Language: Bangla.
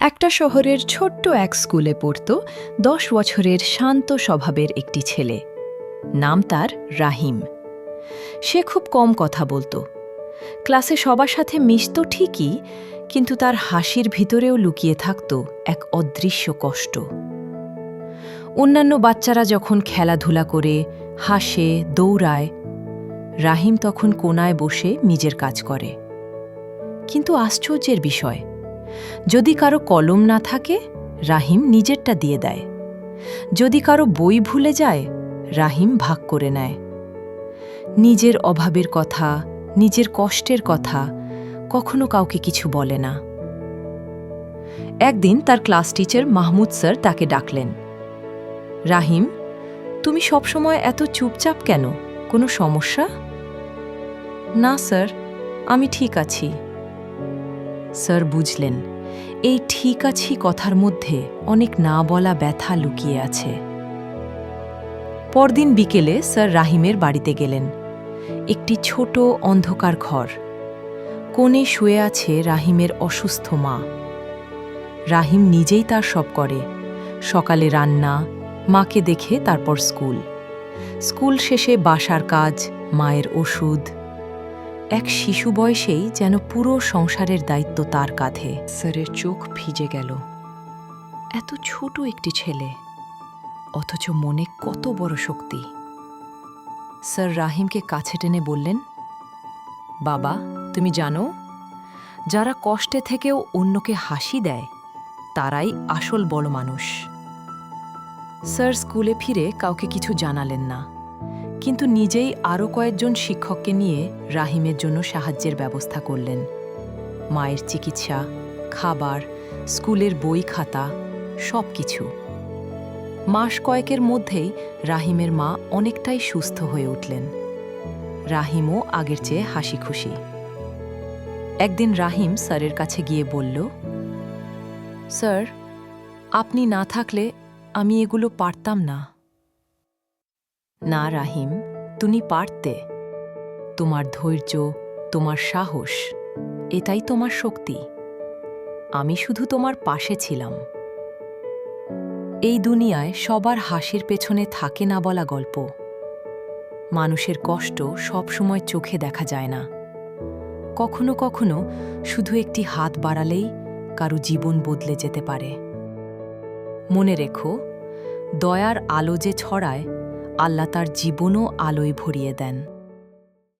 একটা শহরের ছোট্ট এক স্কুলে পড়ত দশ বছরের শান্ত স্বভাবের একটি ছেলে। নাম তার রাহিম। সে খুব কম কথা বলতো। ক্লাসে সবার সাথে মিশত ঠিকই, কিন্তু তার হাসির ভিতরেও লুকিয়ে থাকত এক অদৃশ্য কষ্ট। অন্যান্য বাচ্চারা যখন খেলাধুলা করে, হাসে, দৌড়ায়, রাহিম তখন কোনায় বসে নিজের কাজ করে। কিন্তু আশ্চর্যের বিষয় যদি কারও কলম না থাকে, রাহিম নিজেরটা দিয়ে দেয়। যদি কারও বই ভুলে যায়, রাহিম ভাগ করে নেয়। নিজের অভাবের কথা, নিজের কষ্টের কথা কখনো কাউকে কিছু বলে না। একদিন তার ক্লাস টিচার মাহমুদ স্যার তাকে ডাকলেন, রাহিম, তুমি সবসময় এত চুপচাপ কেন? কোনো সমস্যা? না স্যার, আমি ঠিক আছি। স্যার বুঝলেন এই ঠিক আছি কথার মধ্যে অনেক না বলা ব্যথা লুকিয়ে আছে। পরদিন বিকেলে স্যার রাহিমের বাড়িতে গেলেন। একটি ছোট অন্ধকার ঘর। কোণে শুয়ে আছে রাহিমের অসুস্থ মা। রাহিম নিজেই তার সব করে। সকালে রান্না, মাকে দেখে তারপর স্কুল। স্কুল শেষে বাসার কাজ, মায়ের ওষুধ এক শিশু বয়সেই যেন পুরো সংসারের দায়িত্ব তার কাঁধে। স্যারের চোখ ভিজে গেল। এত ছোট একটি ছেলে, অথচ মনে কত বড় শক্তি। স্যার রাহিমকে কাছে টেনে বললেন, বাবা, তুমি জানো, যারা কষ্টে থেকেও অন্যকে হাসি দেয়, তারাই আসল বড় মানুষ। স্যার স্কুলে ফিরে কাউকে কিছু জানালেন না। কিন্তু নিজেই আরও কয়েকজন শিক্ষককে নিয়ে রাহিমের জন্য সাহায্যের ব্যবস্থা করলেন। মায়ের চিকিৎসা, খাবার, স্কুলের বই খাতা সব কিছু মাস কয়েকের মধ্যেই রাহিমের মা অনেকটাই সুস্থ হয়ে উঠলেন। রাহিমও আগের চেয়ে হাসি খুশি একদিন রাহিম স্যারের কাছে গিয়ে বলল, স্যার, আপনি না থাকলে আমি এগুলো পারতাম না। না রাহিম, তুমি পারতে। তোমার ধৈর্য, তোমার সাহস, এটাই তোমার শক্তি। আমি শুধু তোমার পাশে ছিলাম। এই দুনিয়ায় সবার হাসির পেছনে থাকে না বলা গল্প। মানুষের কষ্ট সবসময় চোখে দেখা যায় না। কখনো কখনো শুধু একটি হাত বাড়ালেই কারও জীবন বদলে যেতে পারে। মনে রেখো, দয়ার আলো যে ছড়ায় আল্লাহ তার জীবনও আলোয় ভরিয়ে দেন।